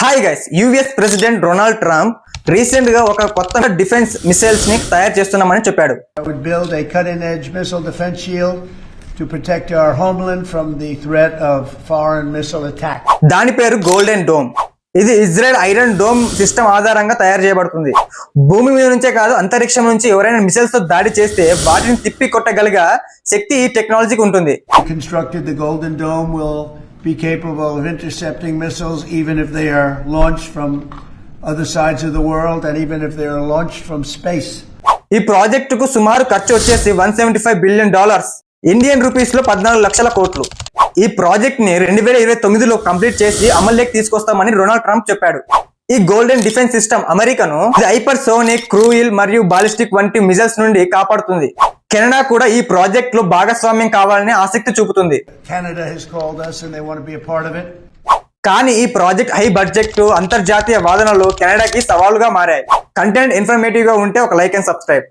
Hi guys US president Donald Trump రీసెంట్గా ఒక కొత్త డిఫెన్స్ మిసైల్స్ని తయారు చేస్తున్నామని చెప్పాడు. I would build a cutting edge missile defense shield to protect our homeland from the threat of foreign missile attack. దాని పేరు golden dome ఇది Israel iron dome system ఆధారంగా తయారు చేయబడుతుంది. భూమి మీద నుంచే కాదు అంతరిక్షం నుంచి ఎవరైనా మిసైల్స్తో దాడి చేస్తే వాటిని తిప్పి కొట్టగలిగా శక్తి ఈ టెక్నాలజీకి ఉంటుంది. Be capable of intercepting missiles even if they are launched from other sides of the world and even if they are launched from space. ఈ ప్రాజెక్టుకు సుమారు ఖర్చు వచ్చేసి one seventy five billion dollars Indian రూపీస్లో పద్నాలుగు లక్షల కోట్లు. ఈ ప్రాజెక్ట్ని రెండు వేల ఇరవై తొమ్మిదిలో కంప్లీట్ చేసి అమల్లోకి తీసుకొస్తామని డొనాల్డ్ ట్రంప్ చెప్పాడు. ఈ గోల్డెన్ డిఫెన్స్ సిస్టమ్ అమెరికాను హైపర్ సోనిక్ క్రూయిల్ మరియు బాలిస్టిక్ వంటి మిజైల్స్ నుండి కాపాడుతుంది. కెనడా కూడా ఈ ప్రాజెక్ట్లో భాగస్వామ్యం కావాలని ఆసక్తి చూపుతుంది. కానీ ఈ ప్రాజెక్ట్ హై బడ్జెట్ అంతర్జాతీయ వాదనలు కెనడాకి సవాలుగా మారాయి. కంటెంట్ ఇన్ఫర్మేటివ్గా ఉంటే ఒక లైక్ అండ్ సబ్స్క్రైబ్.